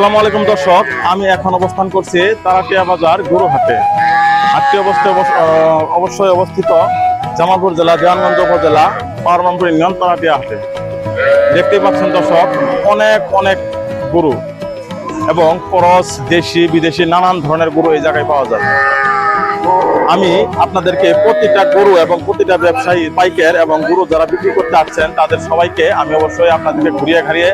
আসসালামু আলাইকুম, দর্শক। আমি এখন অবস্থান করছি তারাটিয়া বাজার গুরুহাটে। হাটটি অবস্থায় অবস- অবশ্যই অবস্থিত জামালপুর জেলা দেওয়ানগঞ্জ উপজেলা, পারমানপুর ইউনিয়ন তারাটিয়া হাটে। দেখতেই পাচ্ছেন, দর্শক, অনেক অনেক গরু এবং করস দেশি, বিদেশি, নানান ধরনের গরু এই জায়গায় পাওয়া যায়। আমি আপনাদেরকে প্রতিটা গরু এবং প্রতিটা ব্যবসায়ী, পাইকার এবং গরু যারা বিক্রি করতে আসছেন, তাদের সবাইকে আমি অবশ্যই আপনাদেরকে ঘুরিয়ে ঘাড়িয়ে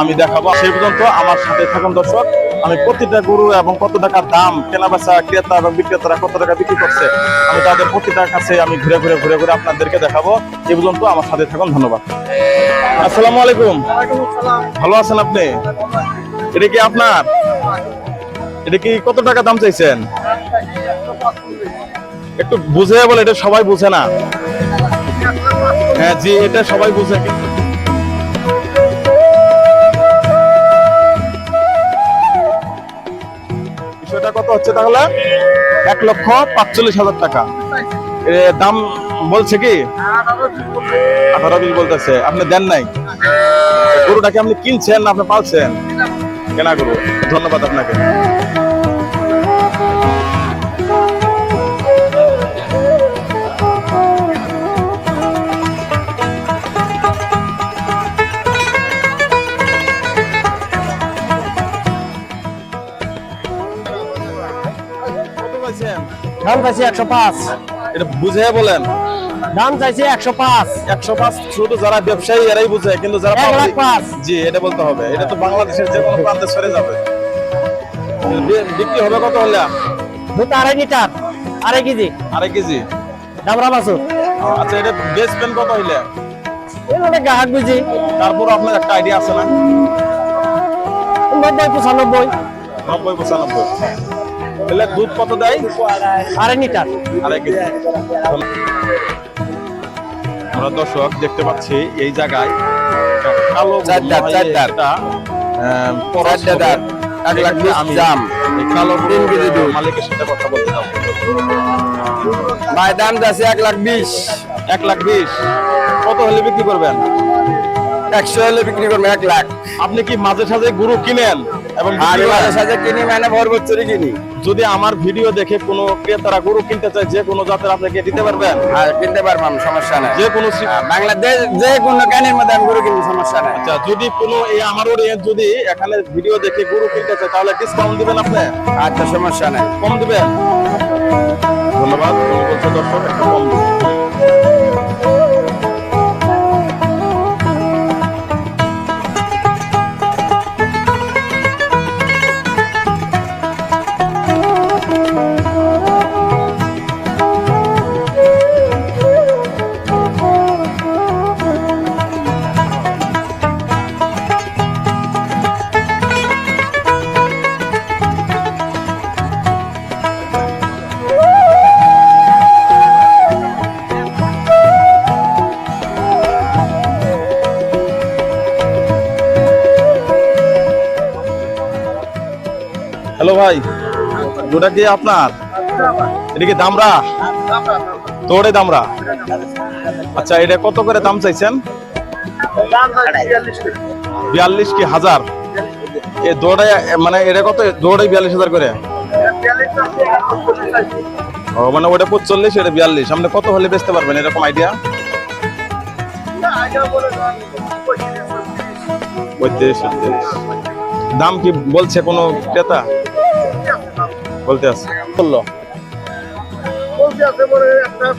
আমি দেখাবো। সেই পর্যন্ত আমার সাথে থাকুন দর্শক। আমি প্রতিটা গরু এবং কত টাকার দাম কেনা বেচা ক্রেতা এবং বিক্রেতারা কত টাকা বিক্রি করছে, আমি তাদের প্রতিটার কাছে আমি ঘুরে ঘুরে ঘুরে ঘুরে আপনাদেরকে দেখাবো। এই পর্যন্ত আমার সাথে থাকুন, ধন্যবাদ। আসসালামু আলাইকুম। ভালো আছেন আপনি? এটা কি আপনার? এটা কি কত টাকা দাম চাইছেন? একটু বুঝে বলে, এটা সবাই বুঝে না। হ্যাঁ জি, এটা সবাই বুঝে। বিষয়টা কত হচ্ছে তাহলে? এক লক্ষ পাঁচচল্লিশ হাজার টাকা। দাম বলছে কি? আঠারো বিল বলতেছে। আপনি দেন নাই? গরুটাকে আপনি কিনছেন না আপনি পালছেন? কেনা গরু। ধন্যবাদ আপনাকে। দাম চাইছে একশো পাঁচ। এটা বুঝে বলেন। দাম চাইছে একশো পাঁচ। একশো পাঁচ শুধু যারা ব্যবসায়ী এরাই বুঝে কিন্তু যারা। জি এটা বলতে হবে। এটা তো বাংলাদেশের যে কোনো প্রান্তে সরে যাবে। বিক্রি হবে কত হলে? দুধ আড়াই লিটার আড়াই কেজি। আড়াই কেজি। দামরা বাসু আচ্ছা এটা বেচবেন কত হইলে? এগুলো গ্রাহক বুঝি। তারপর আপনার একটা আইডিয়া আছে না? নব্বই পঁচানব্বই। নব্বই পঁচানব্বই। তাহলে দুধ কত দেয়? আড়াই লিটার। আড়াই কেজি। আমরা দর্শক দেখতে পাচ্ছি এই জায়গায় কালো আমি দাম। এই কালো তিন কেজি দুধ। মালিকের সাথে কথা বলতে চাবো ভাই দাম যাচ্ছে এক লাখ বিশ। এক লাখ বিশ। কত হলে বিক্রি করবেন? একশো হলে বিক্রি করব এক লাখ। আপনি কি মাঝে সাঝে গরু কিনেন? এবং সাথে কিনি মানে ভর বছরই কিনি। যদি আমার ভিডিও দেখে কোনো ক্রেতারা গরু কিনতে চায় যে কোনো জাতের আপনাকে দিতে পারবেন? আর কিনতে পারবাম সমস্যা নাই। যে কোনো বাংলাদেশ যে কোনো কানের মধ্যে আমি গরু কিনি সমস্যা নাই। আচ্ছা যদি কোনো এই আমার audience যদি এখানে ভিডিও দেখে গরু কিনতে চায় তাহলে ডিসকাউন্ট দিবেন আপনি? আচ্ছা সমস্যা নাই। কম দিবেন? ধন্যবাদ। বলছো দর্শক কম দিবেন। ভাই ওটা কি আপনার? এটা কি দামরা? তোরে দামরা? আচ্ছা এটা কত করে দাম চাইছেন? বিয়াল্লিশ কি হাজার? মানে এটা কত? দৌড়াই বিয়াল্লিশ হাজার করে? ও মানে ওটা পঁচল্লিশ, এটা বিয়াল্লিশ। আপনি কত হলে বেচতে পারবেন? এরকম আইডিয়া দাম কি বলছে কোনো ক্রেতা? বলতে আছে। বলল। আপনার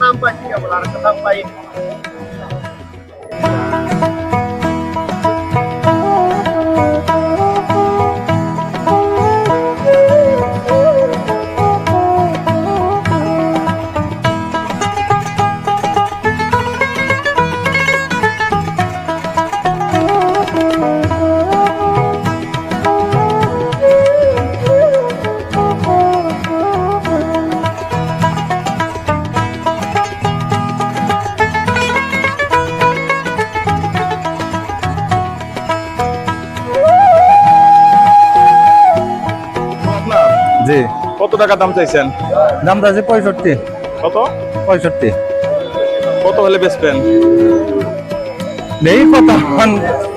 জি। কত টাকা দাম চাইছেন? দাম আছে পঁয়ষট্টি। কত? পঁয়ষট্টি। কত হলে বেচবেন? নেই কত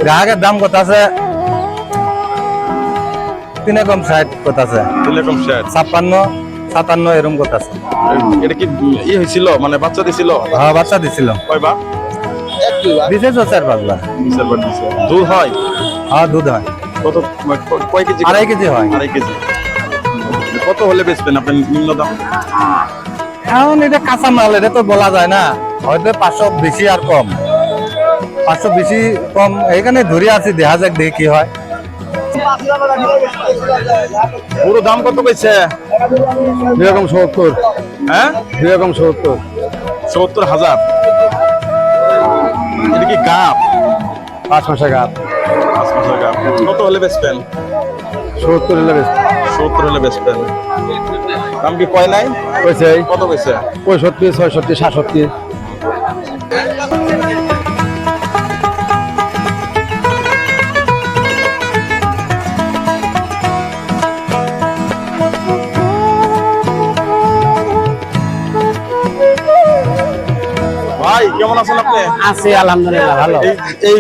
গ্রাহকের দাম কত আছে? তিন রকম ষাট করতেছে তিন রকম শেয়ার ছাপ্পান্ন সাতান্ন এরকম করতেছে এটা কি ই হয়েছিল? মানে বাচ্চা দিছিল? হ্যাঁ বাচ্চা দিছিল। কয়বার দিছে তো চার পাঁচবার দুধ হয়? হ্যাঁ দুধ হয়। কত কয় কেজি? আড়াই কেজি হয়। আড়াই কেজি। কত হলে বেচবেন আপনি নিম্ন দাম এখন এটা কাঁচা মাল এটা তো বলা যায় না। হয়তো পাঁচশো বেশি আর কম। পাঁচশো বেশি কম এইখানে ধরে আছি দেখা যাক দেখি কি হয়। পুরো দাম কত কইছে? দুই রকম সত্তর। হ্যাঁ? দুই রকম সত্তর। সত্তর হাজার। এটা কি গাপ? পাঁচ মাসে গাছ পাঁচ মাসের গাপ। কত হলে বেচবেন? সত্তর হলে বেশি সত্তর হলে বেচবেন। দাম কি কয় নাই? কইছে। কত কইছে? পঁয়ষট্টি ছয়ষট্টি সাতষট্টি। কেমন আছেন আপনি? আছি আলহামদুলিল্লাহ ভালো। এই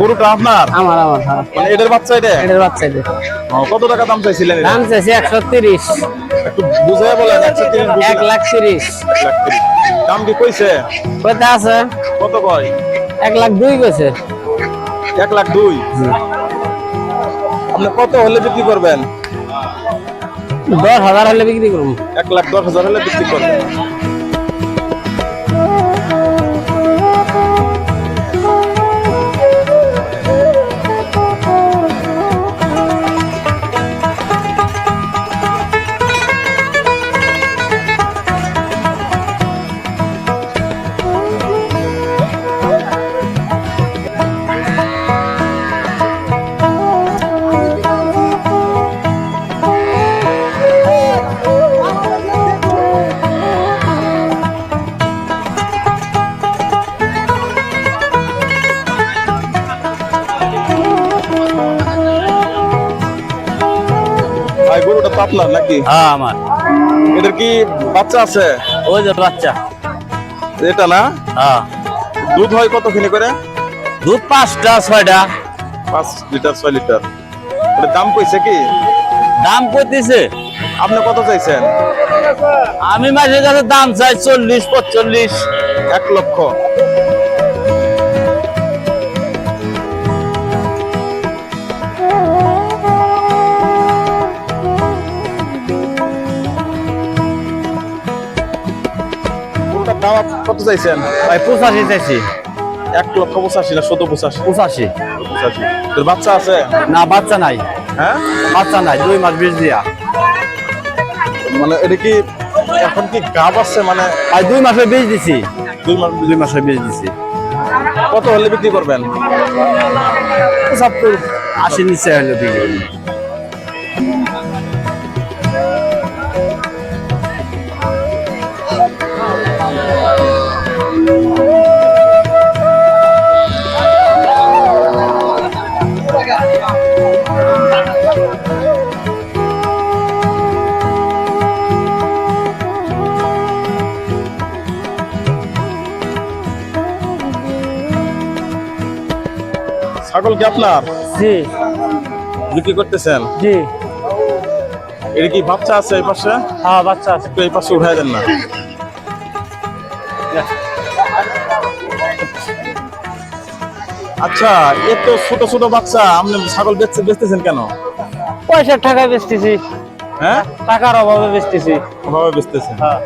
গরুটা আপনার? আমার আমার। মানে বাচ্চা এটা? এটার বাচ্চা এটা। কত টাকা দাম চাইছিলেন দাম চাইছে একশো তিরিশ। একটু বুঝাই বলেন একশো তিরিশ এক লাখ তিরিশ। এক লাখ তিরিশ। দাম কি কইছে? আছে। কত কয়? এক লাখ দুই গেছে এক লাখ দুই? আপনি কত হলে বিক্রি করবেন? দশ হাজার হলে বিক্রি করব এক লাখ দশ হাজার হলে বিক্রি করবেন। আপনার নাকি? হ্যাঁ আমার। এদের কি বাচ্চা আছে? ওই যে বাচ্চা। এটা না? হ্যাঁ। দুধ হয় কতখানি করে? দুধ পাঁচটা ছয়টা। পাঁচ লিটার ছয় লিটার। এটার দাম কইছে কি? দাম করতেছে আপনি কত চাইছেন? আমি মাসে কাছে দাম চাই চল্লিশ পঁচল্লিশ এক লক্ষ। কত চাইছেন? ভাই পঁচাশি চাইছি। এক লক্ষ পঁচাশি না শত পঁচাশি? পঁচাশি। পঁচাশি। তোর বাচ্চা আছে? না বাচ্চা নাই। হ্যাঁ? বাচ্চা নাই দুই মাস বিশ দিয়া। মানে এটা কি এখন কি গাব আছে মানে? আর দুই মাসে বীজ দিছি। দুই মাস দুই মাসে বীজ দিছি। কত হলে বিক্রি করবেন? সত্তর আশি নিচে হলে বিক্রি ছাগল কি আপনার? জি। বিক্রি করতেছেন? জি। এটা কি বাচ্চা আছে এই পাশে? হ্যাঁ বাচ্চা আছে। একটু এই পাশে উঠাই দেন না। আচ্ছা এ তো ছোট ছোট বাচ্চা আপনি ছাগল বেচতে বেচতেছেন কেন? পয়সার টাকা বেচতেছি। হ্যাঁ? টাকার অভাবে বেচতেছি। অভাবে বেচতেছেন। হ্যাঁ।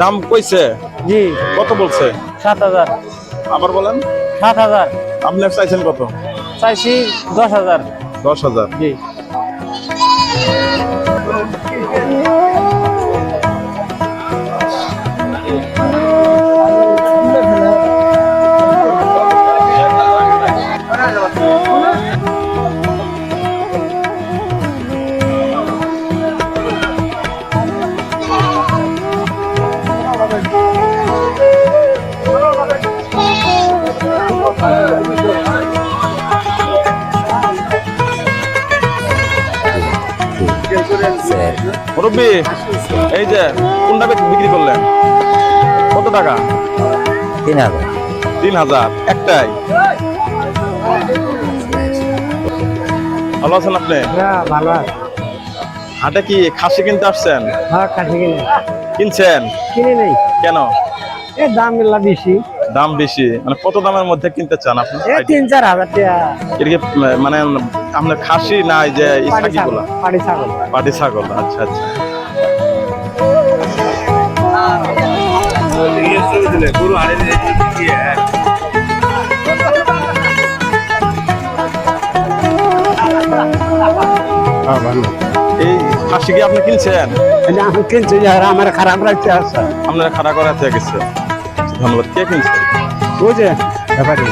দাম কইছে? জি। কত বলছে? সাত হাজার। আবার বলেন। সাত হাজার। আপনি চাইছেন কত? চাইছি দশ হাজার। দশ হাজার। জি। মুরব্বী এই যে কোনটা বিক- বিক্রি করলেন? কত টাকা? তিন হাজার। তিন হাজার একটাই। ভালো আছেন আপনি? হ্যাঁ ভালো আছে। হাটে কি খাসি কিনতে আসছেন? হ্যাঁ কাছে কিনে। কিনছেন? কিনে নেই। কেন? এই দাম বেশি। দাম বেশি মানে কত দামের মধ্যে কিনতে চান আপনি? তিন চার হাজার টাকা। মানে আপনার খাসি নাই যে ছাগল পাটি ছাগল। পাটি ছাগল আচ্ছা আচ্ছা। এই খাসি কি আপনি কিনছেন? কিনছি আমার খারাপ লাগছে আছে আপনারা খারাপ করা থেকে গেছে। ধন্যবাদ কে কিনছেন বুঝে ব্যাপারে